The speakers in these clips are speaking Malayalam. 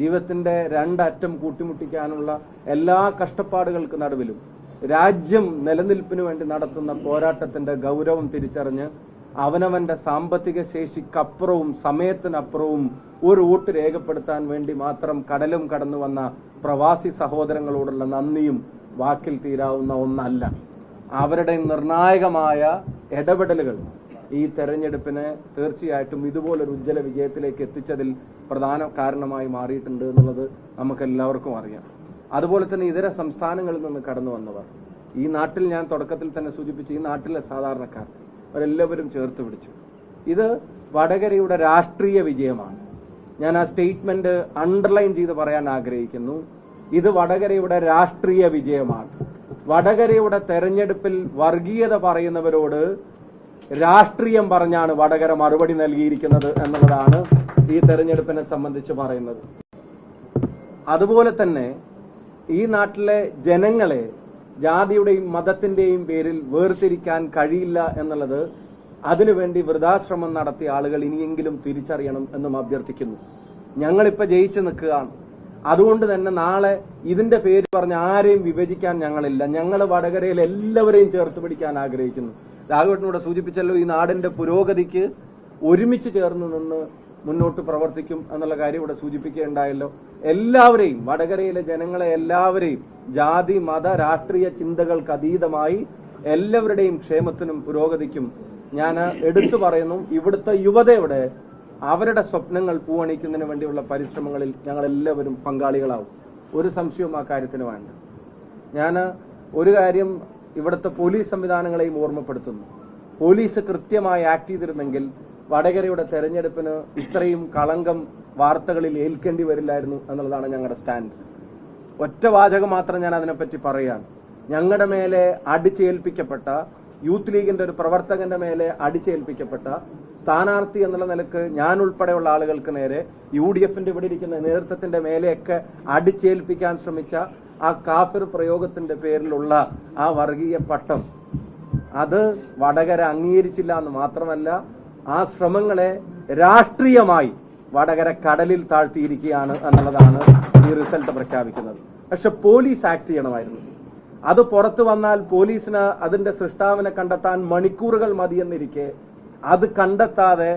ജീവിതത്തിന്റെ രണ്ടറ്റം കൂട്ടിമുട്ടിക്കാനുള്ള എല്ലാ കഷ്ടപ്പാടുകൾക്ക് നടുവിലും രാജ്യം നിലനിൽപ്പിനു വേണ്ടി നടത്തുന്ന പോരാട്ടത്തിന്റെ ഗൗരവം തിരിച്ചറിഞ്ഞ് അവനവന്റെ സാമ്പത്തിക ശേഷിക്കപ്പുറവും സമയത്തിനപ്പുറവും ഒരു വോട്ട് രേഖപ്പെടുത്താൻ വേണ്ടി മാത്രം കടലും കടന്നു വന്ന പ്രവാസി സഹോദരങ്ങളോടുള്ള നന്ദിയും വാക്കിൽ തീരാവുന്ന ഒന്നല്ല. അവരുടെ നിർണായകമായ ഇടപെടലുകൾ ഈ തെരഞ്ഞെടുപ്പിനെ തീർച്ചയായിട്ടും ഇതുപോലൊരു ഉജ്ജ്വല വിജയത്തിലേക്ക് എത്തിച്ചതിൽ പ്രധാന കാരണമായി മാറിയിട്ടുണ്ട് എന്നുള്ളത് നമുക്ക് എല്ലാവർക്കും അറിയാം. അതുപോലെ തന്നെ ഇതര സംസ്ഥാനങ്ങളിൽ നിന്ന് കടന്നു വന്നവർ. ഈ നാട്ടിൽ ഞാൻ തുടക്കത്തിൽ തന്നെ സൂചിപ്പിച്ചു ഈ നാട്ടിലെ സാധാരണക്കാർ അവരെല്ലാവരും ചേർത്ത് പിടിച്ചു. ഇത് വടകരയുടെ രാഷ്ട്രീയ വിജയമാണ്. ഞാൻ ആ സ്റ്റേറ്റ്മെന്റ് അണ്ടർലൈൻ ചെയ്ത് പറയാൻ ആഗ്രഹിക്കുന്നു. ഇത് വടകരയുടെ രാഷ്ട്രീയ വിജയമാണ്. വടകരയുടെ തെരഞ്ഞെടുപ്പിൽ വർഗീയത പറയുന്നവരോട് രാഷ്ട്രീയം പറഞ്ഞാണ് വടകര മറുപടി നൽകിയിരിക്കുന്നത് എന്നുള്ളതാണ് ഈ തെരഞ്ഞെടുപ്പിനെ സംബന്ധിച്ച് പറയുന്നത്. അതുപോലെ തന്നെ ഈ നാട്ടിലെ ജനങ്ങളെ ജാതിയുടെയും മതത്തിന്റെയും പേരിൽ വേർതിരിക്കാൻ കഴിയില്ല എന്നുള്ളത് അതിനുവേണ്ടി വൃതാശ്രമം നടത്തിയ ആളുകൾ ഇനിയെങ്കിലും തിരിച്ചറിയണം എന്നും അഭ്യർത്ഥിക്കുന്നു. ഞങ്ങളിപ്പോ ജയിച്ചു നിൽക്കുകയാണ്. അതുകൊണ്ട് തന്നെ നാളെ ഇതിന്റെ പേര് പറഞ്ഞ് ആരെയും വിഭജിക്കാൻ ഞങ്ങളില്ല. ഞങ്ങൾ വടകരയിൽ എല്ലാവരെയും ചേർത്ത് പിടിക്കാൻ ആഗ്രഹിക്കുന്നു. രാഘവട്ടനോട് സൂചിപ്പിച്ചല്ലോ ഈ നാടിന്റെ പുരോഗതിക്ക് ഒരുമിച്ച് ചേർന്ന് നിന്ന് മുന്നോട്ട് പ്രവർത്തിക്കും എന്നുള്ള കാര്യം ഇവിടെ സൂചിപ്പിക്കുകയുണ്ടായല്ലോ. എല്ലാവരെയും വടകരയിലെ ജനങ്ങളെ എല്ലാവരെയും ജാതി മത രാഷ്ട്രീയ ചിന്തകൾക്ക് അതീതമായി എല്ലാവരുടെയും ക്ഷേമത്തിനും പുരോഗതിക്കും ഞാൻ എടുത്തു പറയുന്നു. ഇവിടുത്തെ യുവതയുടെ അവരുടെ സ്വപ്നങ്ങൾ പൂവണിക്കുന്നതിന് വേണ്ടിയുള്ള പരിശ്രമങ്ങളിൽ ഞങ്ങൾ എല്ലാവരും പങ്കാളികളാവും. ഒരു സംശയവും ആ കാര്യത്തിന് വേണ്ട. ഞാൻ ഒരു കാര്യം ഇവിടുത്തെ പോലീസ് സംവിധാനങ്ങളെയും ഓർമ്മപ്പെടുത്തുന്നു. പോലീസ് കൃത്യമായി ആക്ട് ചെയ്തിരുന്നെങ്കിൽ വടകരയുടെ തെരഞ്ഞെടുപ്പിന് ഇത്രയും കളങ്കം വാർത്തകളിൽ ഏൽക്കേണ്ടി വരില്ലായിരുന്നു എന്നുള്ളതാണ് ഞങ്ങളുടെ സ്റ്റാൻഡ്. ഒറ്റ വാചകം മാത്രം ഞാൻ അതിനെപ്പറ്റി പറയുകയാണ്. ഞങ്ങളുടെ മേലെ അടിച്ചേൽപ്പിക്കപ്പെട്ട യൂത്ത് ലീഗിന്റെ ഒരു പ്രവർത്തകന്റെ മേലെ അടിച്ചേൽപ്പിക്കപ്പെട്ട സ്ഥാനാർത്ഥി എന്നുള്ള നിലയ്ക്ക് ഞാൻ ഉൾപ്പെടെയുള്ള ആളുകൾക്ക് നേരെ യു ഡി എഫിന്റെ ഇവിടെ ഇരിക്കുന്ന നേതൃത്വത്തിന്റെ മേലെയൊക്കെ അടിച്ചേൽപ്പിക്കാൻ ശ്രമിച്ച ആ കാഫിർ പ്രയോഗത്തിന്റെ പേരിലുള്ള ആ വർഗീയ പട്ടം അത് വടകര അംഗീകരിച്ചില്ല എന്ന് മാത്രമല്ല ആ ശ്രമങ്ങളെ രാഷ്ട്രീയമായി വടകര കടലിൽ താഴ്ത്തിയിരിക്കുകയാണ് എന്നുള്ളതാണ് ഈ റിസൾട്ട് പ്രഖ്യാപിക്കുന്നത്. പക്ഷെ പോലീസ് ആക്ട് ചെയ്യണമായിരുന്നു. അത് പുറത്തു വന്നാൽ പോലീസിന് അതിന്റെ സൃഷ്ടാവിനെ കണ്ടെത്താൻ മണിക്കൂറുകൾ മതിയെന്നിരിക്കെ അത് കണ്ടെത്താതെ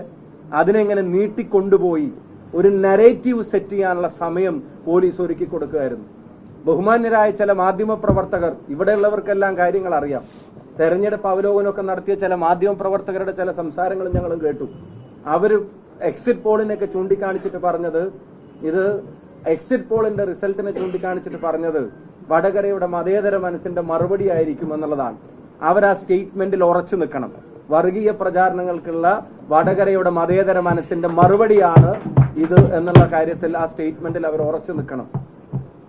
അതിനെങ്ങനെ നീട്ടിക്കൊണ്ടുപോയി ഒരു നരേറ്റീവ് സെറ്റ് ചെയ്യാനുള്ള സമയം പോലീസ് ഒരുക്കി കൊടുക്കുകയായിരുന്നു. ബഹുമാന്യരായ ചില മാധ്യമ പ്രവർത്തകർ ഇവിടെയുള്ളവർക്കെല്ലാം കാര്യങ്ങൾ അറിയാം. തെരഞ്ഞെടുപ്പ് അവലോകനമൊക്കെ നടത്തിയ ചില മാധ്യമ പ്രവർത്തകരുടെ ചില സംസാരങ്ങളും ഞങ്ങളും കേട്ടു. അവർ എക്സിറ്റ് പോളിനെയൊക്കെ ചൂണ്ടിക്കാണിച്ചിട്ട് പറഞ്ഞത് ഇത് എക്സിറ്റ് പോളിന്റെ റിസൾട്ടിനെ ചൂണ്ടിക്കാണിച്ചിട്ട് പറഞ്ഞത് വടകരയുടെ മതേതര മനസ്സിന്റെ മറുപടി ആയിരിക്കും എന്നുള്ളതാണ്. അവർ ആ സ്റ്റേറ്റ്മെന്റിൽ ഉറച്ചു നിൽക്കണം. വർഗീയ പ്രചാരണങ്ങൾക്കുള്ള വടകരയുടെ മതേതര മനസ്സിന്റെ മറുപടിയാണ് ഇത് എന്നുള്ള കാര്യത്തിൽ ആ സ്റ്റേറ്റ്മെന്റിൽ അവർ ഉറച്ചു നിൽക്കണം.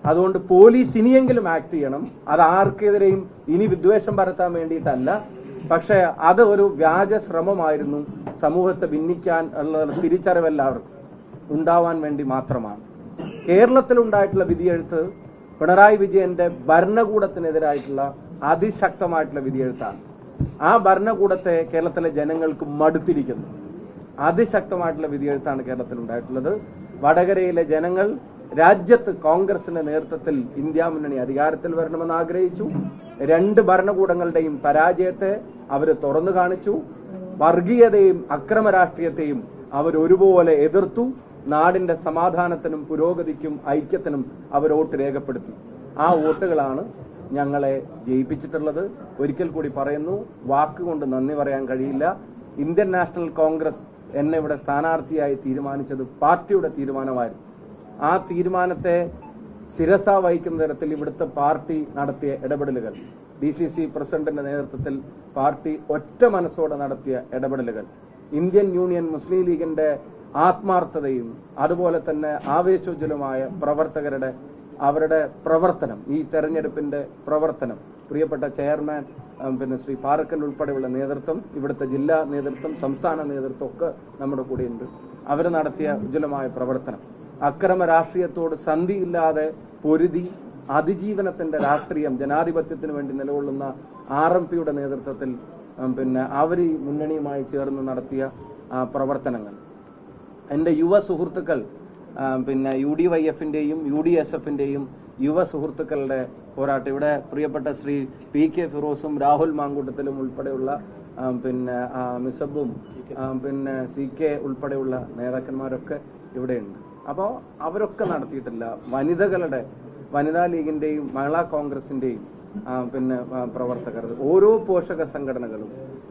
അതുകൊണ്ട് പോലീസ് ഇനിയെങ്കിലും ആക്ട് ചെയ്യണം. അത് ആർക്കെതിരെയും ഇനി വിദ്വേഷം പരത്താൻ വേണ്ടിയിട്ടല്ല. പക്ഷേ അത് ഒരു വ്യാജ ശ്രമമായിരുന്നു സമൂഹത്തെ ഭിന്നിക്കാൻ ഉള്ള തിരിച്ചറിവ് എല്ലാവർക്കും ഉണ്ടാവാൻ വേണ്ടി മാത്രമാണ്. കേരളത്തിൽ ഉണ്ടായിട്ടുള്ള വിധിയെഴുത്ത് പിണറായി വിജയന്റെ ഭരണകൂടത്തിനെതിരായിട്ടുള്ള അതിശക്തമായിട്ടുള്ള വിധിയെഴുത്താണ്. ആ ഭരണകൂടത്തെ കേരളത്തിലെ ജനങ്ങൾക്ക് മടുത്തിരിക്കുന്നു. അതിശക്തമായിട്ടുള്ള വിധിയെഴുത്താണ് കേരളത്തിൽ ഉണ്ടായിട്ടുള്ളത് വടകരയിലെ ജനങ്ങൾ രാജ്യത്ത് കോൺഗ്രസിന്റെ നേതൃത്വത്തിൽ ഇന്ത്യ മുന്നണി അധികാരത്തിൽ വരണമെന്ന് ആഗ്രഹിച്ചു. രണ്ട് ഭരണകൂടങ്ങളുടെയും പരാജയത്തെ അവർ തുറന്നു കാണിച്ചു. വർഗീയതയും അക്രമ രാഷ്ട്രീയത്തെയും അവർ ഒരുപോലെ എതിർത്തു. നാടിന്റെ സമാധാനത്തിനും പുരോഗതിക്കും ഐക്യത്തിനും അവർ വോട്ട് രേഖപ്പെടുത്തി. ആ വോട്ടുകളാണ് ഞങ്ങളെ ജയിപ്പിച്ചിട്ടുള്ളത്. ഒരിക്കൽ കൂടി പറയുന്നു വാക്കുകൊണ്ട് നന്ദി പറയാൻ കഴിയില്ല. ഇന്ത്യൻ നാഷണൽ കോൺഗ്രസ് എന്നെ ഇവിടെ സ്ഥാനാർത്ഥിയായി തീരുമാനിച്ചത് പാർട്ടിയുടെ തീരുമാനമായിരുന്നു. ആ തീരുമാനത്തെ ശിരസ വഹിക്കുന്ന തരത്തിൽ ഇവിടുത്തെ പാർട്ടി നടത്തിയ ഇടപെടലുകൾ. ഡി സി സി പ്രസിഡന്റിന്റെ നേതൃത്വത്തിൽ പാർട്ടി ഒറ്റ മനസ്സോടെ നടത്തിയ ഇടപെടലുകൾ. ഇന്ത്യൻ യൂണിയൻ മുസ്ലിം ലീഗിന്റെ ആത്മാർത്ഥതയും അതുപോലെ തന്നെ ആവേശോജ്വലമായ പ്രവർത്തകരുടെ അവരുടെ പ്രവർത്തനം ഈ തെരഞ്ഞെടുപ്പിന്റെ പ്രവർത്തനം. പ്രിയപ്പെട്ട ചെയർമാൻ പിന്നെ ശ്രീ പാറക്കൽ ഉൾപ്പെടെയുള്ള നേതൃത്വം ഇവിടുത്തെ ജില്ലാ നേതൃത്വം സംസ്ഥാന നേതൃത്വം ഒക്കെ നമ്മുടെ കൂടെയുണ്ട്. അവർ നടത്തിയ ഉജ്ജ്വലമായ പ്രവർത്തനം. അക്രമ രാഷ്ട്രീയത്തോട് സന്ധിയില്ലാതെ പൊരുതി അതിജീവനത്തിന്റെ രാഷ്ട്രീയം ജനാധിപത്യത്തിന് വേണ്ടി നിലകൊള്ളുന്ന ആർ എം പിയുടെ നേതൃത്വത്തിൽ പിന്നെ അവർ ഈ മുന്നണിയുമായി ചേർന്ന് നടത്തിയ പ്രവർത്തനങ്ങൾ. എന്റെ യുവ സുഹൃത്തുക്കൾ പിന്നെ യു ഡി വൈ എഫിന്റെയും യു ഡി എസ് എഫിന്റെയും യുവ സുഹൃത്തുക്കളുടെ പോരാട്ടം. ഇവിടെ പ്രിയപ്പെട്ട ശ്രീ പി കെ ഫിറോസും രാഹുൽ മാങ്കൂട്ടത്തിലും ഉൾപ്പെടെയുള്ള പിന്നെ മിസബും പിന്നെ സി കെ ഉൾപ്പെടെയുള്ള നേതാക്കന്മാരൊക്കെ ഇവിടെയുണ്ട്. അപ്പോൾ അവരൊക്കെ നടത്തിയിട്ടില്ല. വനിതകളുടെ വനിതാ ലീഗിന്റെയും മഹിളാ കോൺഗ്രസിന്റെയും പിന്നെ പ്രവർത്തകർ. ഓരോ പോഷക സംഘടനകളും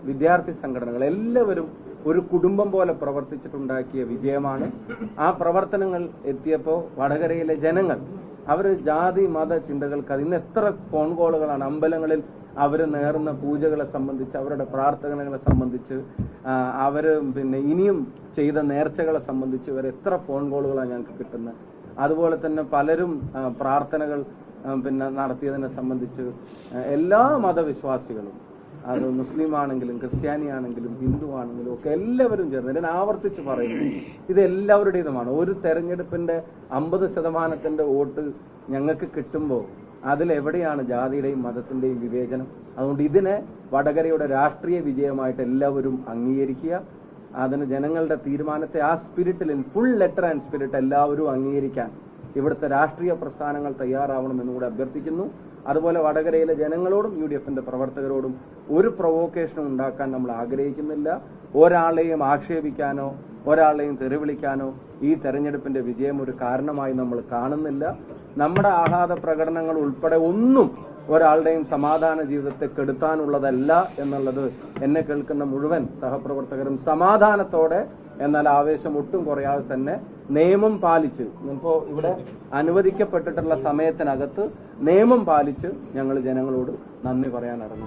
വിദ്യാർത്ഥി സംഘടനകൾ എല്ലാവരും ഒരു കുടുംബം പോലെ പ്രവർത്തിച്ചിട്ടുണ്ടാക്കിയ വിജയമാണ് ആ പ്രവർത്തനങ്ങൾ എത്തിയപ്പോൾ വടകരയിലെ ജനങ്ങൾ അവർ ജാതി മത ചിന്തകൾക്ക് അത് ഇന്ന് എത്ര ഫോൺ കോളുകളാണ് അമ്പലങ്ങളിൽ അവർ നേർന്ന പൂജകളെ സംബന്ധിച്ച് അവരുടെ പ്രാർത്ഥനകളെ സംബന്ധിച്ച് അവർ പിന്നെ ഇനിയും ചെയ്ത നേർച്ചകളെ സംബന്ധിച്ച് ഇവർ എത്ര ഫോൺ കോളുകളാണ് ഞങ്ങൾക്ക് കിട്ടുന്നത്. അതുപോലെ തന്നെ പലരും പ്രാർത്ഥനകൾ പിന്നെ നടത്തിയതിനെ സംബന്ധിച്ച് എല്ലാ മതവിശ്വാസികളും അത് മുസ്ലിം ആണെങ്കിലും ക്രിസ്ത്യാനി ആണെങ്കിലും ഹിന്ദു ആണെങ്കിലും ഒക്കെ എല്ലാവരും ചേർന്ന് ഞാൻ ആവർത്തിച്ച് പറയുന്നു. ഇത് എല്ലാവരുടേതുമാണ്. ഒരു തെരഞ്ഞെടുപ്പിന്റെ അമ്പത് ശതമാനത്തിന്റെ വോട്ട് ഞങ്ങൾക്ക് കിട്ടുമ്പോൾ അതിലെവിടെയാണ് ജാതിയുടെയും മതത്തിന്റെയും വിവേചനം? അതുകൊണ്ട് ഇതിനെ വടകരയുടെ രാഷ്ട്രീയ വിജയമായിട്ട് എല്ലാവരും അംഗീകരിക്കുക. അതിന് ജനങ്ങളുടെ തീരുമാനത്തെ ആ സ്പിരിറ്റിൽ ഫുൾ ലെറ്റർ ആൻഡ് സ്പിരിറ്റ് എല്ലാവരും അംഗീകരിക്കാൻ ഇവിടുത്തെ രാഷ്ട്രീയ പ്രസ്ഥാനങ്ങൾ തയ്യാറാവണമെന്ന് കൂടെ അഭ്യർത്ഥിക്കുന്നു. അതുപോലെ വടകരയിലെ ജനങ്ങളോടും യു ഡി എഫിന്റെ പ്രവർത്തകരോടും ഒരു പ്രൊവോക്കേഷനും ഉണ്ടാക്കാൻ നമ്മൾ ആഗ്രഹിക്കുന്നില്ല. ഒരാളെയും ആക്ഷേപിക്കാനോ ഒരാളെയും തെറിവിളിക്കാനോ ഈ തെരഞ്ഞെടുപ്പിന്റെ വിജയം ഒരു കാരണമായി നമ്മൾ കാണുന്നില്ല. നമ്മുടെ ആഹ്ലാദ പ്രകടനങ്ങൾ ഉൾപ്പെടെ ഒന്നും ഒരാളുടെയും സമാധാന ജീവിതത്തെ കെടുത്താനുള്ളതല്ല എന്നുള്ളത് എന്നെ കേൾക്കുന്ന മുഴുവൻ സഹപ്രവർത്തകരും സമാധാനത്തോടെ എന്നാൽ ആവേശം ഒട്ടും കുറയാതെ തന്നെ നിയമം പാലിച്ച് ഇപ്പോ ഇവിടെ അനുവദിക്കപ്പെട്ടിട്ടുള്ള സമയത്തിനകത്ത് നിയമം പാലിച്ച് ഞങ്ങൾ ജനങ്ങളോട് നന്ദി പറയാൻ ഇറങ്ങും